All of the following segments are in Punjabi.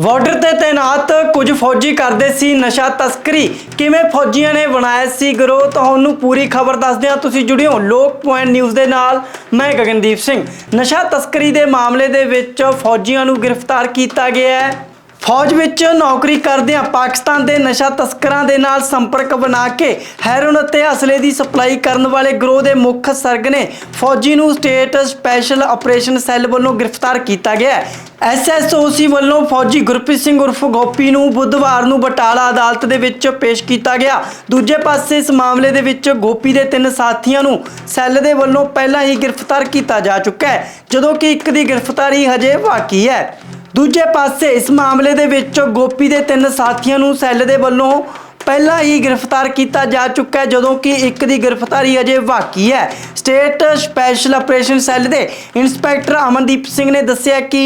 ਬਾਰਡਰ ਤੇ ਤਾਇਨਾਤ ਕੁਝ ਫੌਜੀ ਕਰਦੇ ਸੀ ਨਸ਼ਾ ਤਸਕਰੀ। ਕਿਵੇਂ ਫੌਜੀਆਂ ਨੇ ਬਣਾਇਆ ਸੀ ਗਰੋਹ? ਤੁਹਾਨੂੰ ਪੂਰੀ ਖਬਰ ਦੱਸਦੇ ਹਾਂ। ਤੁਸੀਂ ਜੁੜਿਓ ਲੋਕ ਪੁਆਇੰਟ ਨਿਊਜ਼ ਦੇ ਨਾਲ। ਮੈਂ ਗਗਨਦੀਪ ਸਿੰਘ। ਨਸ਼ਾ ਤਸਕਰੀ ਦੇ ਮਾਮਲੇ ਦੇ ਵਿੱਚ ਫੌਜੀਆਂ ਨੂੰ ਗ੍ਰਿਫਤਾਰ ਕੀਤਾ ਗਿਆ ਹੈ। ਫੌਜ ਵਿੱਚ ਨੌਕਰੀ ਕਰਦਿਆਂ ਪਾਕਿਸਤਾਨ ਦੇ ਨਸ਼ਾ ਤਸਕਰਾਂ ਦੇ ਨਾਲ ਸੰਪਰਕ ਬਣਾ ਕੇ ਹੈਰੋਨ ਅਤੇ ਅਸਲੇ ਦੀ ਸਪਲਾਈ ਕਰਨ ਵਾਲੇ ਗਰੋਹ ਦੇ ਮੁੱਖ ਸਰਗਨੇ ਫੌਜੀ ਨੂੰ ਸਟੇਟ ਸਪੈਸ਼ਲ ਆਪਰੇਸ਼ਨ ਸੈੱਲ ਵੱਲੋਂ ਗ੍ਰਿਫਤਾਰ ਕੀਤਾ ਗਿਆ ਹੈ। ਐਸਐਸਓਸੀ ਵੱਲੋਂ ਫੌਜੀ ਗੁਰਪ੍ਰੀਤ ਸਿੰਘ ਉਰਫ ਗੋਪੀ ਨੂੰ ਬੁੱਧਵਾਰ ਨੂੰ ਬਟਾਲਾ ਅਦਾਲਤ ਦੇ ਵਿੱਚ ਪੇਸ਼ ਕੀਤਾ ਗਿਆ। ਦੂਜੇ ਪਾਸੇ ਇਸ ਮਾਮਲੇ ਦੇ ਵਿੱਚ ਗੋਪੀ ਦੇ ਤਿੰਨ ਸਾਥੀਆਂ ਨੂੰ ਸੈੱਲ ਦੇ ਵੱਲੋਂ ਪਹਿਲਾਂ ਹੀ ਗ੍ਰਿਫਤਾਰ ਕੀਤਾ ਜਾ ਚੁੱਕਾ ਹੈ, ਜਦੋਂ ਕਿ ਇੱਕ ਦੀ ਗ੍ਰਿਫਤਾਰੀ ਹਜੇ ਬਾਕੀ ਹੈ। ਦੂਜੇ ਪਾਸੇ ਇਸ ਮਾਮਲੇ ਦੇ ਵਿੱਚ ਗੋਪੀ ਦੇ ਤਿੰਨ ਸਾਥੀਆਂ ਨੂੰ ਸੈੱਲ ਦੇ ਵੱਲੋਂ ਪਹਿਲਾਂ ਹੀ ਗ੍ਰਿਫਤਾਰ ਕੀਤਾ ਜਾ ਚੁੱਕਾ ਹੈ, ਜਦੋਂ ਕਿ ਇੱਕ ਦੀ ਗ੍ਰਿਫਤਾਰੀ ਅਜੇ ਬਾਕੀ ਹੈ। ਸਟੇਟ ਸਪੈਸ਼ਲ ਆਪਰੇਸ਼ਨ ਸੈੱਲ ਦੇ ਇੰਸਪੈਕਟਰ ਅਮਨਦੀਪ ਸਿੰਘ ਨੇ ਦੱਸਿਆ ਕਿ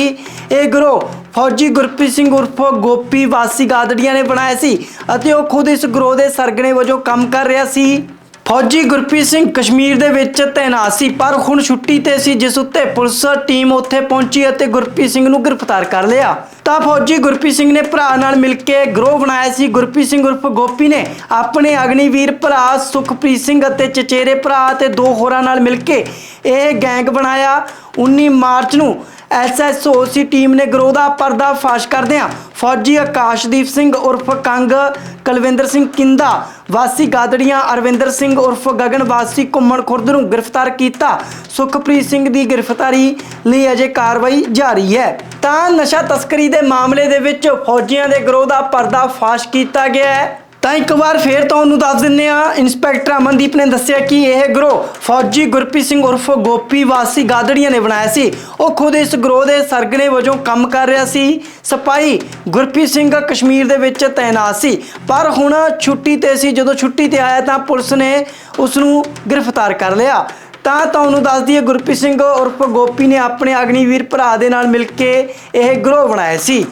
ਇਹ ਗਰੋਹ ਫੌਜੀ ਗੁਰਪ੍ਰੀਤ ਸਿੰਘ ਉਰਫ ਗੋਪੀ ਵਾਸੀ ਗਾਦੜੀਆਂ ਨੇ ਬਣਾਇਆ ਸੀ ਅਤੇ ਉਹ ਖੁਦ ਇਸ ਗਰੋਹ ਦੇ ਸਰਗਣੇ ਵਜੋਂ ਕੰਮ ਕਰ ਰਿਹਾ ਸੀ। ਫੌਜੀ ਗੁਰਪ੍ਰੀਤ ਸਿੰਘ ਕਸ਼ਮੀਰ ਦੇ ਵਿੱਚ ਤੈਨਾਤ ਸੀ, ਪਰ ਹੁਣ ਛੁੱਟੀ ਤੇ ਸੀ, ਜਿਸ ਉੱਤੇ ਪੁਲਿਸ ਟੀਮ ਉੱਥੇ ਪਹੁੰਚੀ ਅਤੇ ਗੁਰਪ੍ਰੀਤ ਸਿੰਘ ਨੂੰ ਗ੍ਰਿਫਤਾਰ ਕਰ ਲਿਆ। ਤਾਂ ਫੌਜੀ ਗੁਰਪ੍ਰੀਤ ਸਿੰਘ ਨੇ ਭਰਾ ਨਾਲ ਮਿਲ ਕੇ ਗਰੋਹ ਬਣਾਇਆ ਸੀ। ਗੁਰਪ੍ਰੀਤ ਸਿੰਘ ਉਰਫ ਗੋਪੀ ਨੇ ਆਪਣੇ ਅਗਨੀਵੀਰ ਭਰਾ ਸੁਖਪ੍ਰੀਤ ਸਿੰਘ ਅਤੇ ਚਚੇਰੇ ਭਰਾ ਅਤੇ ਦੋ ਹੋਰਾਂ ਨਾਲ ਮਿਲ ਕੇ ਇਹ ਗੈਂਗ ਬਣਾਇਆ। 19 ਮਾਰਚ ਨੂੰ ਐਸਐਸਓਸੀ ਟੀਮ ਨੇ ਗਰੋਹ ਦਾ ਪਰਦਾ ਪਰਦਾਫਾਸ਼ ਕਰਦਿਆਂ ਫੌਜੀ ਆਕਾਸ਼ਦੀਪ ਸਿੰਘ ਉਰਫ ਕੰਗ, ਕਲਵਿੰਦਰ ਸਿੰਘ ਕਿੰਦਾ, ਵਾਸੀ ਗਾਦੜੀਆਂ ਅਰਵਿੰਦਰ ਸਿੰਘ ਉਰਫ ਗਗਨ, ਵਾਸੀ ਘੁੰਮਣ ਖੁਰਦ ਨੂੰ ਗ੍ਰਿਫਤਾਰ ਕੀਤਾ। ਸੁਖਪ੍ਰੀਤ ਸਿੰਘ ਦੀ ਗ੍ਰਿਫਤਾਰੀ ਲਈ ਅਜੇ ਕਾਰਵਾਈ ਜਾਰੀ ਹੈ। ਤਾਂ ਨਸ਼ਾ ਤਸਕਰੀ ਦੇ ਮਾਮਲੇ ਦੇ ਵਿੱਚ ਫੌਜੀਆਂ ਦੇ ਗਰੋਹ ਦਾ ਪਰਦਾ ਫਾਸ਼ ਕੀਤਾ ਗਿਆ ਹੈ। ਤਾਂ ਇੱਕ ਵਾਰ ਫੇਰ ਤੁਹਾਨੂੰ ਦੱਸ ਦਿੰਨੇ ਆ ਇੰਸਪੈਕਟਰ ਅਮਨਦੀਪ ਨੇ ਦੱਸਿਆ ਕਿ ਇਹ ਗਰੋਹ ਫੌਜੀ ਗੁਰਪ੍ਰੀਤ ਸਿੰਘ ਉਰਫ ਗੋਪੀ ਵਾਸੀ ਗਾਦੜੀਆਂ ਨੇ ਬਣਾਇਆ ਸੀ। ਉਹ ਖੁਦ ਇਸ ਗਰੋਹ ਦੇ ਸਰਗਨੇ ਵਜੋਂ ਕੰਮ ਕਰ ਰਿਹਾ ਸੀ। ਸਿਪਾਹੀ ਗੁਰਪ੍ਰੀਤ ਸਿੰਘ ਕਸ਼ਮੀਰ ਦੇ ਵਿੱਚ ਤਾਇਨਾਤ ਸੀ। ਪਰ ਹੁਣ ਛੁੱਟੀ ਤੇ ਸੀ। ਜਦੋਂ ਛੁੱਟੀ ਤੇ ਆਇਆ ਤਾਂ ਪੁਲਿਸ ਨੇ ਉਸ ਨੂੰ ਗ੍ਰਿਫਤਾਰ ਕਰ ਲਿਆ। ਤਾਂ ਤੁਹਾਨੂੰ ਦੱਸ ਦਈਏ, ਗੁਰਪ੍ਰੀਤ ਸਿੰਘ ਉਰਫ ਗੋਪੀ ਨੇ ਆਪਣੇ ਅਗਨੀਵੀਰ ਭਰਾ ਦੇ ਨਾਲ ਮਿਲ ਕੇ ਇਹ ਗਰੋਹ ਬਣਾਇਆ ਸੀ।